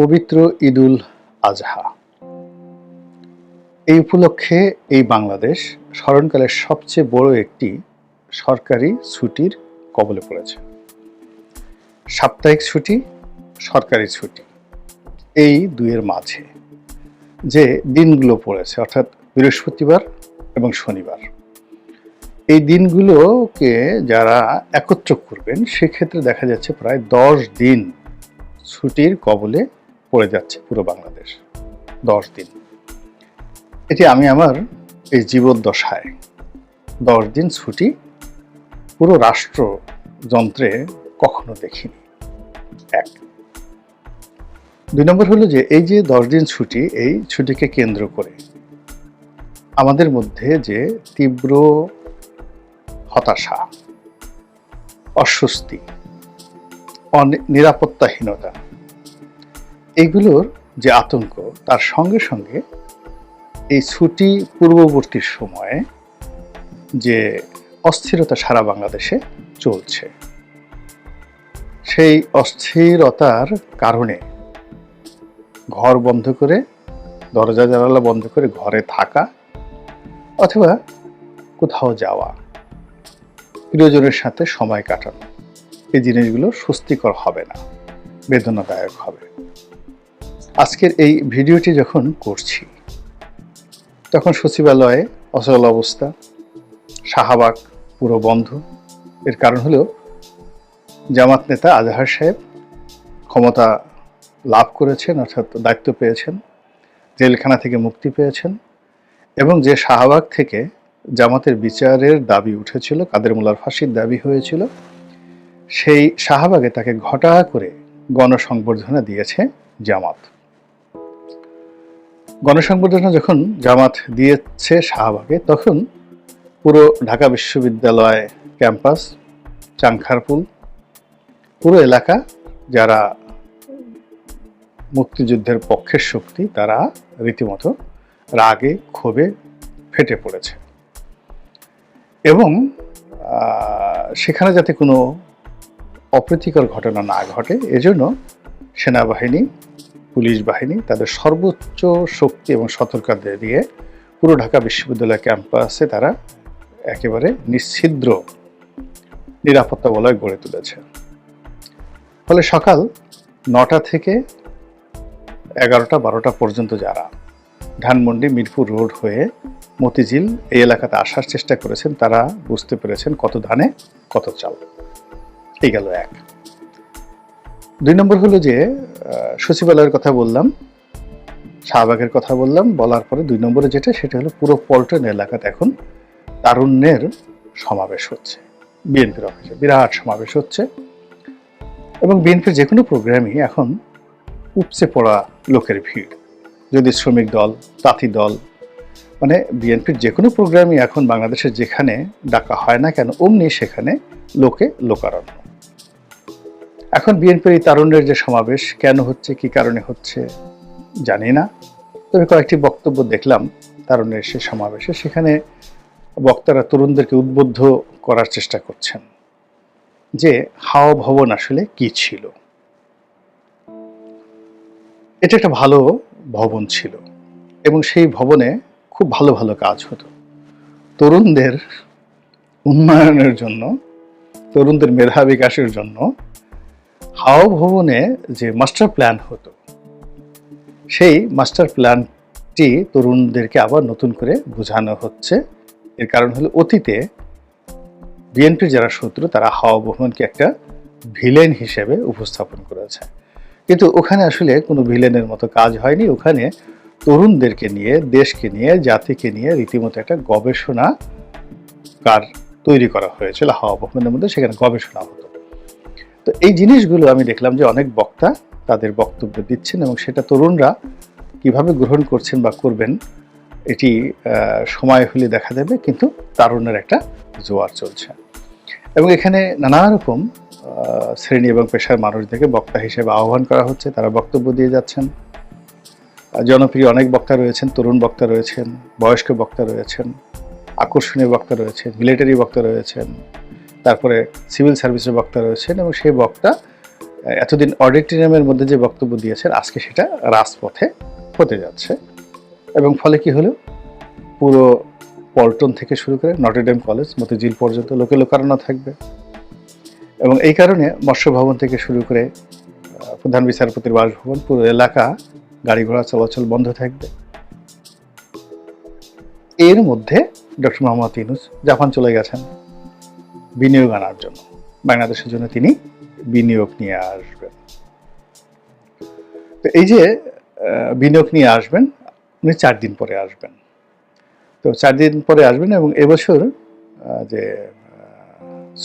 পবিত্র ঈদুল আজহা। এই উপলক্ষে এই বাংলাদেশ স্মরণকালের সবচেয়ে বড় একটি সরকারি ছুটির কবলে পড়েছে। সাপ্তাহিক ছুটি, সরকারি ছুটি। এই দুইয়ের মাঝে যে দিনগুলো পড়েছে, অর্থাৎ বৃহস্পতিবার এবং শনিবার, এই দিনগুলোকে যারা একত্র করবেন, সেক্ষেত্রে দেখা যাচ্ছে প্রায় দশ দিন ছুটির কবলে পড়ে যাচ্ছে পুরো বাংলাদেশ। দশ দিন। এটি আমি আমার এই জীবদ্দশায় দশ দিন ছুটি পুরো রাষ্ট্রযন্ত্রে কখনো দেখিনি। এক। দুই নম্বর হলো যে এই যে দশ দিন ছুটি, এই ছুটিকে কেন্দ্র করে আমাদের মধ্যে যে তীব্র হতাশা, অস্বস্তি নিরাপত্তাহীনতা এগুলোর যে আতঙ্ক, তার সঙ্গে সঙ্গে এই ছুটি পূর্ববর্তী সময়ে যে অস্থিরতা সারা বাংলাদেশে চলছে, সেই অস্থিরতার কারণে ঘর বন্ধ করে, দরজা জানালা বন্ধ করে ঘরে থাকা অথবা কোথাও যাওয়া, প্রিয়জনের সাথে সময় কাটানো, এই জিনিসগুলো স্বস্তিকর হবে না, বেদনাদায়ক হবে। আজকের এই ভিডিওটি যখন করছি, তখন সচিবালয়ে অচল অবস্থা, শাহাবাগ পুরো বন্ধ। এর কারণ হলো, জামাত নেতা আজহার সাহেব ক্ষমতা লাভ করেছেন, অর্থাৎ দায়িত্ব পেয়েছেন, জেলখানা থেকে মুক্তি পেয়েছেন এবং যে শাহবাগ থেকে জামাতের বিচারের দাবি উঠেছিল, কাদের মোল্লার ফাঁসির দাবি হয়েছিল, সেই শাহবাগে তাকে ঘটা করে গণসংবর্ধনা দিয়েছে জামাত। গণসংবর্ধনা যখন জামাত দিয়েছে শাহবাগে, তখন পুরো ঢাকা বিশ্ববিদ্যালয় ক্যাম্পাস, চাংখারপুল, পুরো এলাকা যারা মুক্তিযুদ্ধের পক্ষের শক্তি, তারা রীতিমতো রাগে, ক্ষোভে ফেটে পড়েছে। এবং সেখানে যাতে কোনো অপ্রীতিকর ঘটনা না ঘটে, এজন্য সেনাবাহিনী পুলিশ বাহিনী তাদের সর্বোচ্চ শক্তি এবং সতর্কতা দিয়ে পুরো ঢাকা বিশ্ববিদ্যালয় ক্যাম্পাসে তারা একেবারে নিশ্ছিদ্র নিরাপত্তা বলয় গড়ে তুলেছে। ফলে সকাল নটা থেকে এগারোটা, বারোটা পর্যন্ত যারা ধানমন্ডি, মিরপুর রোড হয়ে মতিঝিল এই এলাকাতে আসার চেষ্টা করেছেন, তারা বুঝতে পেরেছেন কত ধানে কত চাল। এই গেল এক। দুই নম্বর হলো যে সচিবালয়ের কথা বললাম, শাহবাগের কথা বললাম, বলার পরে দুই নম্বরে যেটা, সেটা হলো পুরো পল্টন এলাকাতে এখন তারুণ্যের সমাবেশ হচ্ছে, বিএনপির অফিসে, বিরাট সমাবেশ হচ্ছে। এবং বিএনপির যে কোনো প্রোগ্রামই এখন উপচে পড়া লোকের ভিড়। যদি শ্রমিক দল তাঁতি দল মানে বিএনপির যে কোনো প্রোগ্রামই এখন বাংলাদেশের যেখানে ডাকা হয় না কেন, অমনি সেখানে লোকে লোকারণ্য। এখন বিএনপির এই তারুণ্যের যে সমাবেশ কেন হচ্ছে, কি কারণে হচ্ছে, জানি না। তবে কয়েকটি বক্তব্য দেখলাম তারুণ্যের সে সমাবেশে। সেখানে বক্তারা তরুণদেরকে উদ্বুদ্ধ করার চেষ্টা করছেন যে হাওয়া ভবন আসলে কি ছিল। এটা একটা ভালো ভবন ছিল এবং সেই ভবনে খুব ভালো ভালো কাজ হতো। তরুণদের উন্নয়নের জন্য, তরুণদের মেধা বিকাশের জন্য হাওয়া ভবনে যে মাস্টার প্ল্যান হতো, সেই মাস্টার প্ল্যানটি তরুণদেরকে আবার নতুন করে বোঝানো হচ্ছে। এর কারণ হলো অতীতে বিএনপির যারা শত্রু, তারা হাওয়া ভবনকে একটা ভিলেন হিসেবে উপস্থাপন করেছে। কিন্তু ওখানে আসলে কোনো ভিলেনের মতো কাজ হয়নি। ওখানে তরুণদেরকে নিয়ে, দেশকে নিয়ে, জাতিকে নিয়ে রীতিমতো একটা গবেষণা কার তৈরি করা হয়েছিল হাওয়া ভবনের মধ্যে। সেখানে গবেষণা হতো। তো এই জিনিসগুলো আমি দেখলাম যে অনেক বক্তা তাদের বক্তব্য দিচ্ছেন এবং সেটা তরুণরা কীভাবে গ্রহণ করছেন বা করবেন, এটি সময় হলে দেখা দেবে, কিন্তু তারুণ্যের একটা জোয়ার চলছে। এবং এখানে নানা রকম শ্রেণি এবং পেশার মানুষদেরকে বক্তা হিসেবে আহ্বান করা হচ্ছে, তারা বক্তব্য দিয়ে যাচ্ছেন। জনপ্রিয় অনেক বক্তা রয়েছেন, তরুণ বক্তা রয়েছেন, বয়স্ক বক্তা রয়েছেন, আকর্ষণীয় বক্তা রয়েছেন, মিলিটারি বক্তা রয়েছেন তারপরে সিভিল সার্ভিসের বক্তা রয়েছেন এবং সেই বক্তা এতদিন অডিটোরিয়ামের মধ্যে যে বক্তব্য দিয়েছেন, আজকে সেটা রাজপথে হতে যাচ্ছে। এবং ফলে কি হলো? পুরো পল্টন থেকে শুরু করে নটরডেম কলেজ, মতিঝিল পর্যন্ত লোকে লোকারণ্য থাকবে। এবং এই কারণে মৎস্য ভবন থেকে শুরু করে প্রধান বিচারপতির বাসভবন, পুরো এলাকা গাড়ি ঘোড়া চলাচল বন্ধ থাকবে। এর মধ্যে ডক্টর মোহাম্মদ ইউনুস জাপান চলে গেছেন। বিনিয়োগ আনার জন্য। বাংলাদেশের জন্য তিনি বিনিয়োগ নিয়ে আসবেন। তো এই যে বিনিয়োগ নিয়ে আসবেন, উনি চার দিন পরে আসবেন। তো চার দিন পরে আসবেন এবং এবছর যে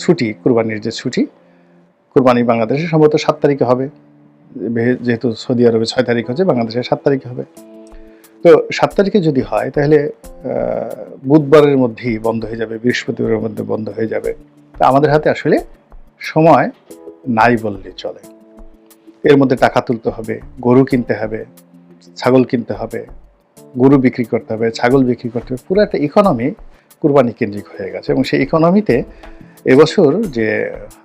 ছুটি, কুরবানির যে ছুটি, কুরবানি বাংলাদেশে সম্ভবত সাত তারিখে হবে। যেহেতু সৌদি আরবে ছয় তারিখ হচ্ছে বাংলাদেশে সাত তারিখে হবে। তো সাত তারিখে যদি হয়, তাহলে বুধবারের মধ্যেই বন্ধ হয়ে যাবে, বৃহস্পতিবারের মধ্যে বন্ধ হয়ে যাবে। তা আমাদের হাতে আসলে সময় নাই বললে চলে। এর মধ্যে টাকা তুলতে হবে, গরু কিনতে হবে, ছাগল কিনতে হবে, গরু বিক্রি করতে হবে, ছাগল বিক্রি করতে হবে, পুরো একটা ইকোনমি কুরবানি কেন্দ্রিক হয়ে গেছে এবং সেই ইকোনমিতে এবছর যে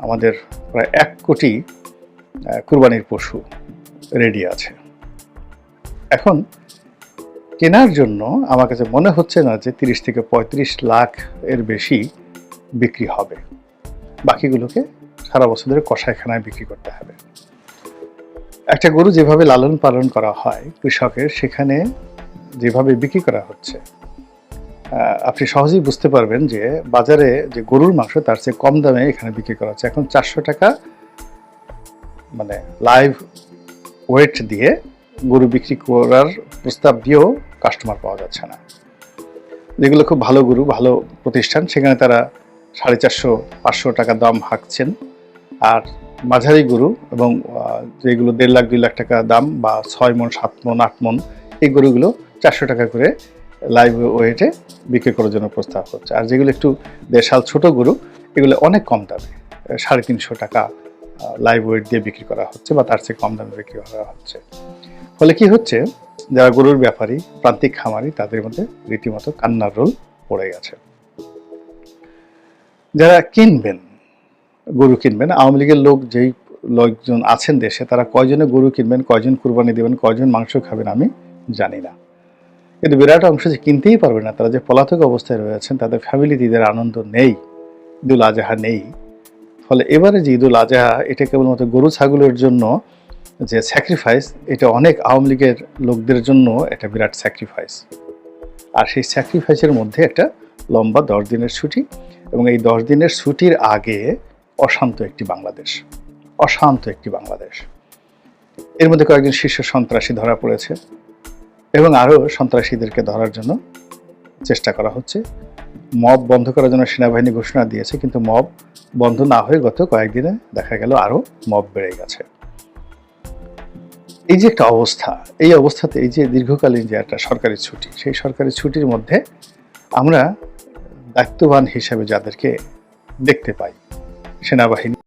আমাদের প্রায় এক কোটি কুরবানির পশু রেডি আছে। এখন কেনার জন্য আমার কাছে মনে হচ্ছে না যে তিরিশ থেকে পঁয়ত্রিশ লাখ এর বেশি বিক্রি হবে। বাকিগুলোকে সারা বছর ধরে কষাইখানায় বিক্রি করতে হবে। একটা গরু যেভাবে লালন পালন করা হয় কৃষকের, সেখানে যেভাবে বিক্রি করা হচ্ছে আপনি সহজেই বুঝতে পারবেন যে বাজারে যে গরুর মাংস, তার চেয়ে কম দামে এখানে বিক্রি করা হচ্ছে। এখন চারশো টাকা মানে লাইভ ওয়েট দিয়ে গরু বিক্রি করার প্রস্তাব দিয়েও কাস্টমার পাওয়া যাচ্ছে না। যেগুলো খুব ভালো গরু, ভালো প্রতিষ্ঠান, সেখানে তারা সাড়ে চারশো, পাঁচশো টাকা দাম হাঁকছেন। আর মাঝারি গরু এবং যেগুলো দেড় লাখ, দুই লাখ টাকা দাম বা ছয় মন, সাত মন, আট মন, এই গরুগুলো চারশো টাকা করে লাইভ ওয়েটে বিক্রি করার জন্য প্রস্তাব হচ্ছে আর যেগুলো একটু দেশাল ছোট গরু, এগুলো অনেক কম দামে সাড়ে তিনশো টাকা লাইভ ওয়েট দিয়ে বিক্রি করা হচ্ছে বা তার চেয়ে কম দামে বিক্রি করা হচ্ছে। ফলে কি হচ্ছে? যারা গরুর ব্যাপারী, প্রান্তিক খামারি, তাদের মধ্যে রীতিমতো কান্নার রোল পড়ে গেছে। যারা কিনবেন, গরু কিনবেন, আওয়ামী লীগের লোক যেই লোকজন আছেন দেশে, তারা কয়জনে গরু কিনবেন, কয়জন কুরবানি দেবেন, কয়জন মাংস খাবেন আমি জানি না। কিন্তু বিরাট অংশ যে কিনতেই পারবে না, তারা যে পলাতক অবস্থায় রয়েছেন তাদের ফ্যামিলিতে ঈদের আনন্দ নেই, ঈদুল আজহা নেই। ফলে এবারে যে ঈদুল আজহা, এটা কেবলমাত্র গরু ছাগলের জন্য যে স্যাক্রিফাইস এটা অনেক আওয়ামী লীগের লোকদের জন্য এটা বিরাট স্যাক্রিফাইস আর সেই স্যাক্রিফাইসের মধ্যে একটা লম্বা দশ দিনের ছুটি এবং এই দশ দিনের ছুটির আগে অশান্ত একটি বাংলাদেশ, অশান্ত একটি বাংলাদেশ। এর মধ্যে কয়েকজন শীর্ষ সন্ত্রাসী ধরা পড়েছে এবং আরও সন্ত্রাসীদেরকে ধরার জন্য চেষ্টা করা হচ্ছে। মব বন্ধ করার জন্য সেনাবাহিনী ঘোষণা দিয়েছে, কিন্তু মব বন্ধ না হয়ে গত কয়েকদিনে দেখা গেল আরও মব বেড়ে গেছে। এই যে একটা অবস্থা, এই অবস্থাতে এই যে দীর্ঘকালীন যে একটা সরকারি ছুটি, সেই সরকারি ছুটির মধ্যে আমরা দায়িত্ববান হিসেবে যাদেরকে দেখতে পাই সেনাবাহিনী